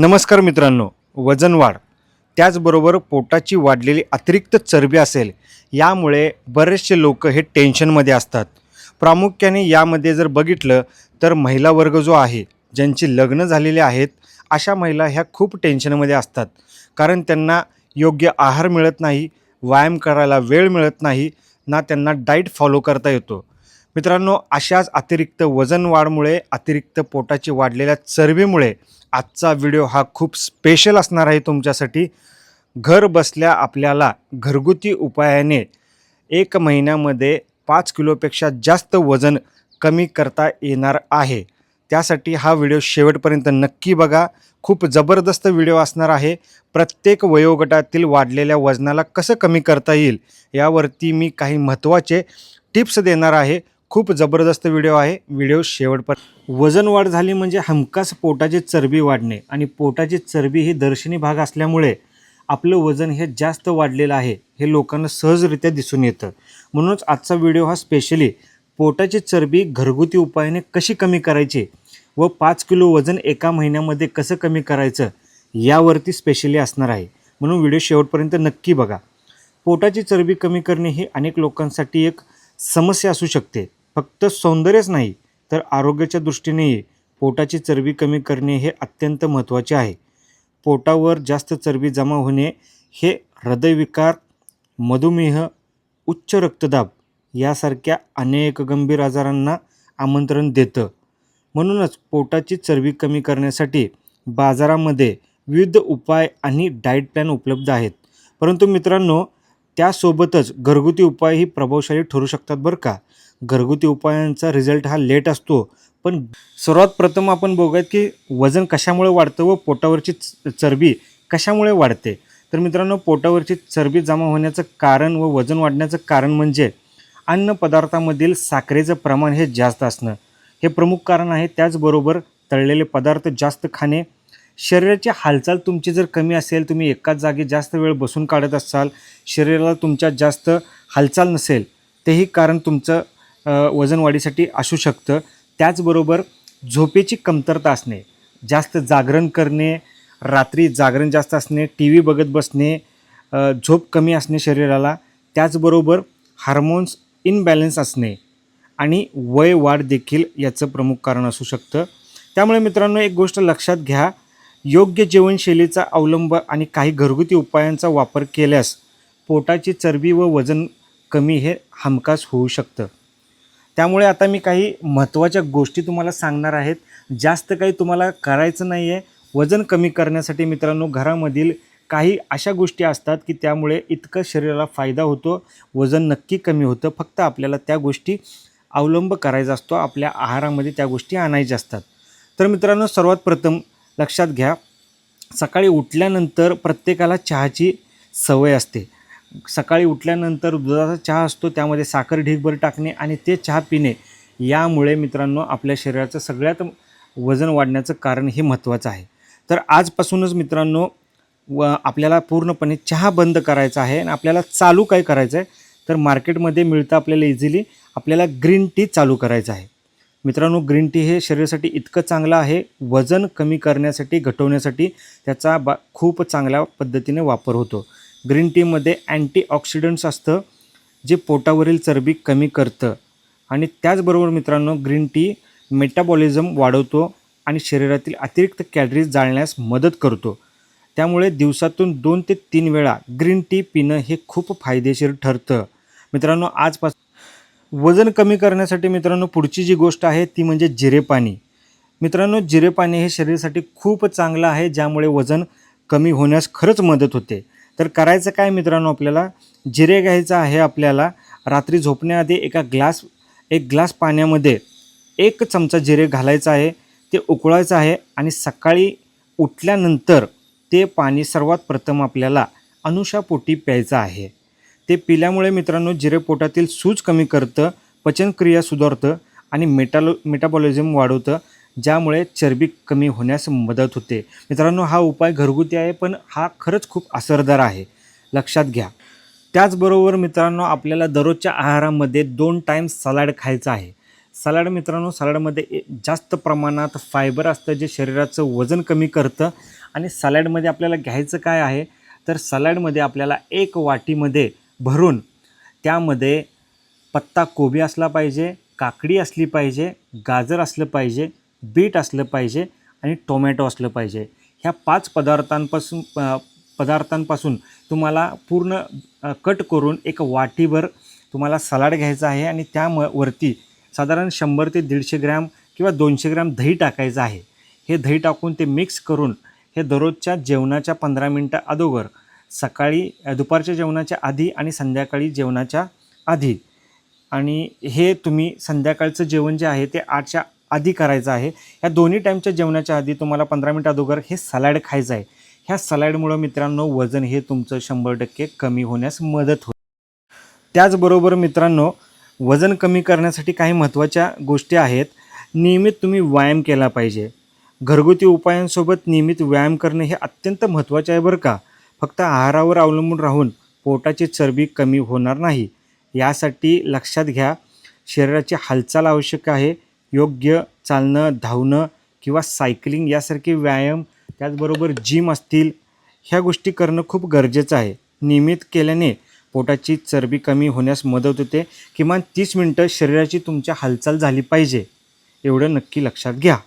नमस्कार मित्रांनो वजन वाढ. त्याचबरोबर पोटाची वाढलेली अतिरिक्त चरबी असेल यामुळे बरेचसे लोक हे टेन्शनमध्ये असतात. प्रामुख्याने यामध्ये जर बघितलं तर महिला वर्ग जो आहे ज्यांची लग्न झालेली आहेत अशा महिला ह्या खूप टेन्शनमध्ये असतात. कारण त्यांना योग्य आहार मिळत नाही व्यायाम करायला वेळ मिळत नाही ना त्यांना डाईट फॉलो करता येतो. मित्रांनो अशाच अतिरिक्त वजन वाढमुळे अतिरिक्त पोटाची वाढलेल्या चरबीमुळे आजचा व्हिडिओ हा खूप स्पेशल असणार आहे तुमच्यासाठी. घर बसल्या आपल्याला घरगुती उपायाने एक महिन्यामध्ये पाच किलोपेक्षा जास्त वजन कमी करता येणार आहे. त्यासाठी हा व्हिडिओ शेवटपर्यंत नक्की बघा. खूप जबरदस्त व्हिडिओ असणार आहे. प्रत्येक वयोगटातील वाढलेल्या वजनाला कसं कमी करता येईल यावरती मी काही महत्त्वाचे टिप्स देणार आहे. खूप जबरदस्त व्हिडिओ आहे. व्हिडिओ शेवटपर्यंत. वजन वाढ झाली म्हणजे हमखास पोटाची चरबी वाढणे आणि पोटाची चरबी ही दर्शनी भाग असल्यामुळे आपलं वजन हे जास्त वाढलेलं आहे हे लोकांना सहजरित्या दिसून येतं. म्हणूनच आजचा व्हिडिओ हा स्पेशली पोटाची चरबी घरगुती उपायाने कशी कमी करायची व पाच किलो वजन एका महिन्यामध्ये कसं कमी करायचं यावरती स्पेशली असणार आहे. म्हणून व्हिडिओ शेवटपर्यंत नक्की बघा. पोटाची चरबी कमी करणे ही अनेक लोकांसाठी एक समस्या असू शकते. फक्त सौंदर्यच नाही तर आरोग्याच्या दृष्टीनेही पोटाची चरबी कमी करणे हे अत्यंत महत्त्वाचे आहे. पोटावर जास्त चरबी जमा होणे हे हृदयविकार मधुमेह उच्च रक्तदाब यासारख्या अनेक गंभीर आजारांना आमंत्रण देतं. म्हणूनच पोटाची चरबी कमी करण्यासाठी बाजारामध्ये विविध उपाय आणि डाएट प्लॅन उपलब्ध आहेत. परंतु मित्रांनो त्यासोबतच घरगुती उपायही प्रभावशाली ठरू शकतात बरं का? घरगुती उपायांचा रिझल्ट हा लेट असतो. पण सर्वात प्रथम आपण बघूयात की वजन कशामुळे वाढतं व पोटावरची च- चरबी कशामुळे वाढते. तर मित्रांनो पोटावरची चरबी जमा होण्याचं कारण व वजन वाढण्याचं कारण म्हणजे अन्न पदार्थामधील साखरेचं प्रमाण हे जास्त असणं. हे प्रमुख कारण आहे. त्याचबरोबर तळलेले पदार्थ जास्त खाणे. शरीराची हालचाल तुमची जर कमी असेल तुम्ही एकाच जागी जास्त वेळ बसून काढत असाल शरीराला तुमच्या जास्त हालचाल नसेल तेही कारण तुमचं वजनवाढीसाठी असू शकतं. त्याचबरोबर झोपेची कमतरता असणे जास्त जागरण करणे रात्री जागरण जास्त असणे टी व्ही बघत बसणे झोप कमी असणे शरीराला त्याचबरोबर हार्मोन्स इनबॅलन्स असणे आणि वय वाढ देखील याचं प्रमुख कारण असू शकतं. त्यामुळे मित्रांनो एक गोष्ट लक्षात घ्या. योग्य जीवनशैलीचा अवलंब आणि काही घरगुती उपायांचा वापर केल्यास पोटाची चरबी व वजन कमी हे हमखास होऊ शकतं. त्यामुळे आता मी काही महत्त्वाच्या गोष्टी तुम्हाला सांगणार आहेत. जास्त काही तुम्हाला करायचं नाही आहे वजन कमी करण्यासाठी मित्रांनो घरामधील काही अशा गोष्टी असतात की त्यामुळे इतकं शरीराला फायदा होतो. वजन नक्की कमी होतं. फक्त आपल्याला त्या गोष्टी अवलंब करायचा असतो. आपल्या आहारामध्ये त्या गोष्टी आणायच्या असतात. तर मित्रांनो सर्वात प्रथम लक्षात घ्या. सकाळी उठल्यानंतर प्रत्येकाला चहाची सवय असते. सकाळी उठल्यानंतर दुधाचा चहा असतो त्यामध्ये साखर ढीगभर टाकणे आणि ते चहा पिणे यामुळे मित्रांनो आपल्या शरीराचं सगळ्यात वजन वाढण्याचं कारण हे महत्त्वाचं आहे. तर आजपासूनच मित्रांनो व आपल्याला पूर्णपणे चहा बंद करायचा आहे आणि आपल्याला चालू काय करायचं आहे? तर मार्केटमध्ये मिळतं आपल्याला इझिली आपल्याला ग्रीन टी चालू करायचं आहे. मित्रांनो ग्रीन टी हे शरीरासाठी इतकं चांगलं आहे वजन कमी करण्यासाठी घटवण्यासाठी त्याचा बा खूप चांगल्या पद्धतीने वापर होतो. ग्रीन टीमध्ये अँटीऑक्सिडंट्स असतं जे पोटावरील चरबी कमी करतं. आणि त्याचबरोबर मित्रांनो ग्रीन टी मेटाबॉलिझम वाढवतो आणि शरीरातील अतिरिक्त कॅलरीज जाळण्यास मदत करतो. त्यामुळे दिवसातून दोन ते तीन वेळा ग्रीन टी पिणं हे खूप फायदेशीर ठरतं. मित्रांनो आजपासून वजन कमी करण्यासाठी मित्रांनो पुढची जी गोष्ट आहे ती म्हणजे जिरे पाणी मित्रांनो जिरे पाणी हे शरीरासाठी खूप चांगलं आहे ज्यामुळे वजन कमी होण्यास खरंच मदत होते. तर करायचं काय मित्रांनो आपल्याला? जिरे घ्यायचं आहे आपल्याला. रात्री झोपण्याआधी एका ग्लास एक ग्लास पाण्यामध्ये एक चमचा जिरे घालायचं आहे ते उकळायचं आहे आणि सकाळी उठल्यानंतर ते पाणी सर्वात प्रथम आपल्याला अनुशापोटी प्यायचं आहे. ते पिल्यामुळे मित्रांनो जिरे पोटातील सूज कमी करतं पचनक्रिया सुधारतं आणि मेटालो मेटाबॉलिझम वाढवतं. ज्यामुळे चरबी कमी होण्यास मदत होते. मित्रांनो हा उपाय घरगुती आहे पण हा खरंच खूप असरदार आहे. लक्षात घ्या. त्याचबरोबर मित्रांनो आपल्याला दररोजच्या आहारामध्ये दोन टाईम सलाड खायचा आहे. सलाड मित्रांनो सलाडमध्ये ए- जास्त प्रमाणात फायबर असतं जे शरीराचं वजन कमी करतं आणि सलाडमध्ये आपल्याला घ्यायचं काय आहे? तर सलाडमध्ये आपल्याला एक वाटीमध्ये भरून त्यामध्ये पत्ता कोबी असला पाहिजे काकडी असली पाहिजे गाजर असलं पाहिजे बीट असलं पाहिजे आणि टोमॅटो असलं पाहिजे. ह्या पाच पदार्थांपासून पदार्थांपासून तुम्हाला पूर्ण कट करून एक वाटीभर तुम्हाला सलाड घ्यायचा आहे आणि त्या म वरती साधारण शंभर ते दीडशे ग्रॅम किंवा दोनशे ग्रॅम दही टाकायचं आहे. हे दही टाकून ते मिक्स करून हे दररोजच्या जेवणाच्या पंधरा मिनटं अगोदर सकाळी दुपारच्या जेवणाच्या आधी आणि संध्याकाळी जेवणाच्या आधी. आणि हे तुम्ही संध्याकाळचं जेवण जे आहे ते आठच्या आधी करायचं आहे. ह्या दोन्ही टाईमच्या जेवणाच्या आधी तुम्हाला पंधरा मिनटं अगोदर हे सलाड खायचं आहे. ह्या सलाडमुळं मित्रांनो वजन हे तुमचं शंभर टक्के कमी होण्यास मदत होईल. त्याचबरोबर मित्रांनो वजन कमी करण्यासाठी काही महत्त्वाच्या गोष्टी आहेत. नियमित तुम्ही व्यायाम केला पाहिजे. घरगुती उपायांसोबत नियमित व्यायाम करणे हे अत्यंत महत्त्वाचे आहे बरं का. फक्त आहारावर अवलंबून राहून पोटाची चरबी कमी होणार नाही. यासाठी लक्षात घ्या शरीराची हालचाल आवश्यक आहे. योग्य चालणं धावणं किंवा सायकलिंग यासारखे व्यायाम त्याचबरोबर जिम असतील ह्या गोष्टी करणं खूप गरजेचं आहे. नियमित केल्याने पोटाची चरबी कमी होण्यास मदत होते. किमान तीस मिनटं शरीराची तुमच्या हालचाल झाली पाहिजे. एवढं नक्की लक्षात घ्या.